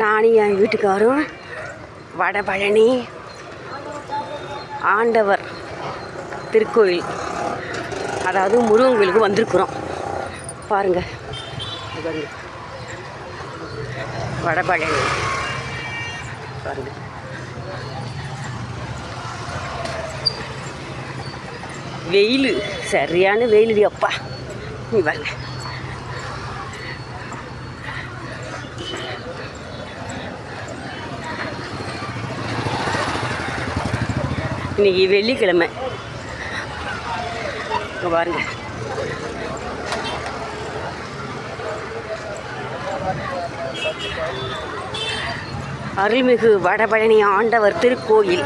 நானும் என் வீட்டுக்காரும் வடபழனி ஆண்டவர் திருக்கோயில் அதாவது முருகன் கோயிலுக்கு வந்திருக்குறோம். பாருங்க. வடபழனி பாருங்க. வெயில். சரியான வெயில் அப்பா. நீ வரல இன்னைக்கு வெள்ளிக்கிழமை. இங்கே பாருங்க. அருள்மிகு வடபழனி ஆண்டவர் திருக்கோயில்.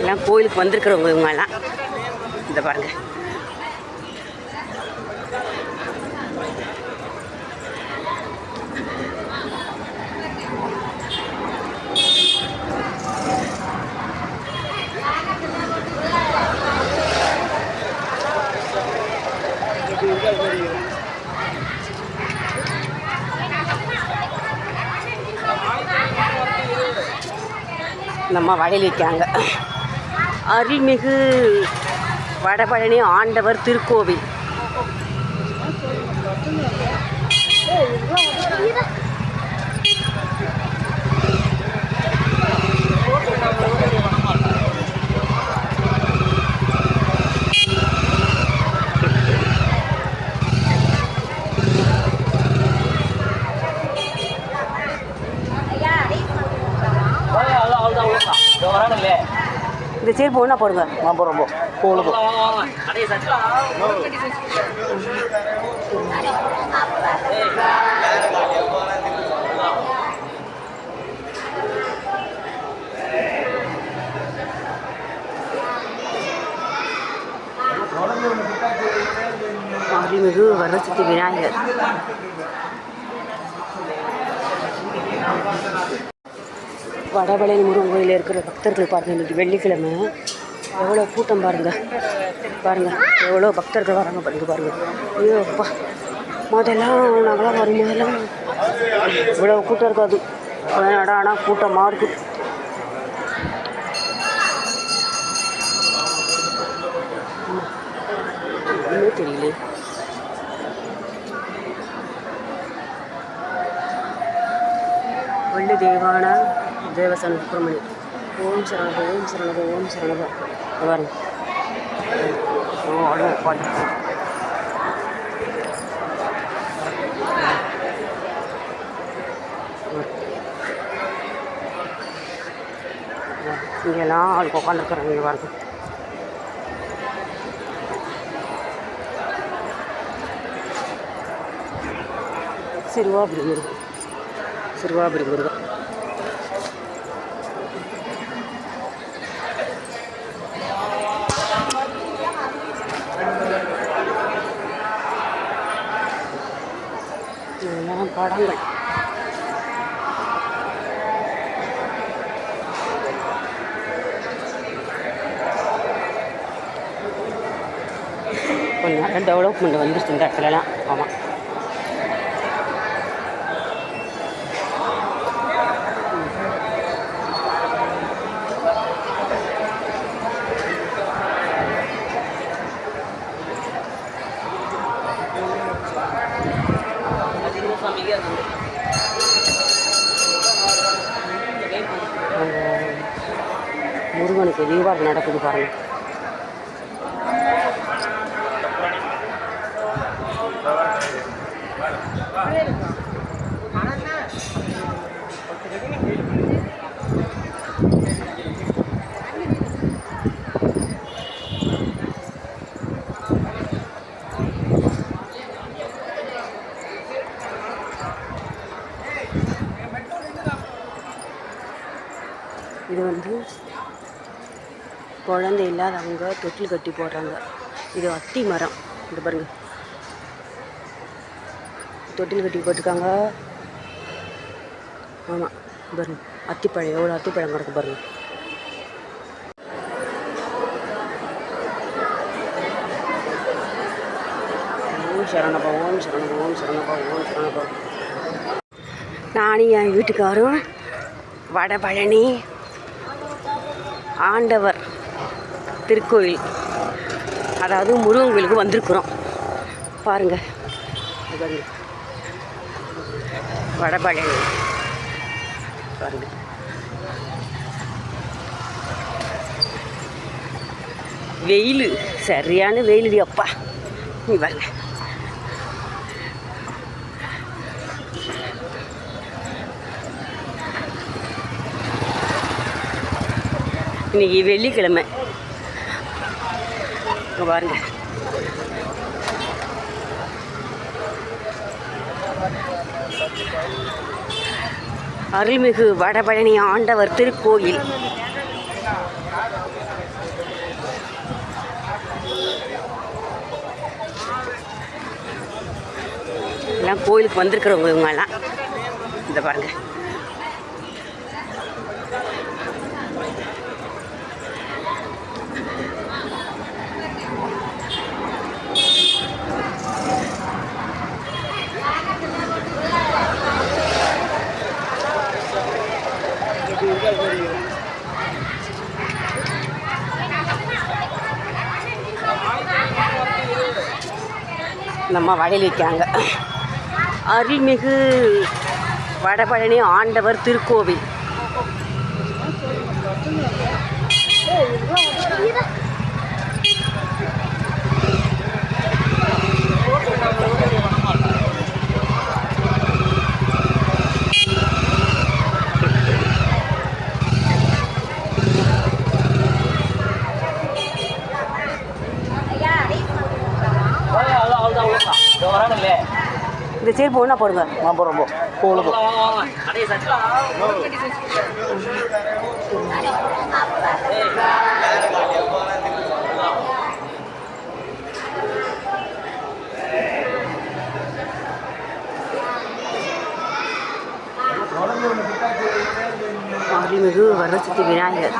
எல்லாம் கோயிலுக்கு வந்திருக்கிறவங்க இவங்கெல்லாம். இந்த பாருங்க நம்ம வடையில் வைக்காங்க அருள்மிகு வடபழனி ஆண்டவர் திருக்கோவில். இந்த சீர் ஒன்றா போடுங்க. ரொம்ப ரொம்ப போகணும் அருள்மிகு வரசக்தி விநாயகர். வடபழனி முருகன் கோயிலில் இருக்கிற பக்தர்கள் பாருங்கள் இன்றைக்கி வெள்ளிக்கிழமை. எவ்வளோ கூட்டம் பாருங்கள் பாருங்கள் எவ்வளோ பக்தர்கள் வராங்க பாருங்கள் பாருங்கள் ஐயோ அப்பா. முதல்லாம் நாங்களாம் வரும் முதல்லாம் இவ்வளோ கூட்டம் இருக்காது. ஆனால் கூட்டமாக இருக்குது ஒன்றுமே தெரியல வெள்ளி தேவானா தேவசான சுப்பிரமணி ஓம் சரணப ஓம் சரணப ஓம் சரணப பாருங்க இங்கெல்லாம் ஆளுக்கு உட்காந்துருக்குறாங்க இங்கே பாருங்க. சிறுவாபுரி முருகன் சிறுவாபுரி முருகன் படங்கள். கொஞ்சம் நிறைய டெவலப்மெண்ட் வந்துருச்சு இந்த இடத்துலலாம் ஆமாம் முருகனுக்கு தீபாவளி நடக்குது பாருங்க. இது வந்து குழந்தை இல்லாதவங்க தொட்டில் கட்டி போடுறாங்க. இது அத்தி மரம். இது பாருங்கள் தொட்டில் கட்டி போட்டிருக்காங்க. ஆமாம் பாருங்க. அத்திப்பழம் எவ்வளோ அத்திப்பழம் கிடக்கு பாருங்க. சரணப்பா ஓம் சரணப்பா ஓம் சரணப்பா ஓம் சரணப்பா நானும் என் வீட்டுக்காரும் வடபழனி ஆண்டவர். திருக்கோயில். அதாவது முருகன் கோயிலுக்கு வந்திருக்கிறோம். பாருங்கள் இது வடபழனி பாருங்கள் வெயில். சரியான வெயில் அப்பா. நீ பாருங்க. இன்னைக்கு வெள்ளிக்கிழமை. இங்கே பாருங்க. அருள்மிகு வடபழனி ஆண்டவர் திருக்கோயில். எல்லாம் கோயிலுக்கு வந்திருக்கிறவங்க இவங்கெல்லாம். இந்த பாருங்கள் நம்ம வடையில் வைக்காங்க அருள்மிகு வடபழனி ஆண்டவர் திருக்கோவில். இந்த செருப்பு ஒன்றா போடுங்க. அருள்மிகு வரசக்தி விநாயகர்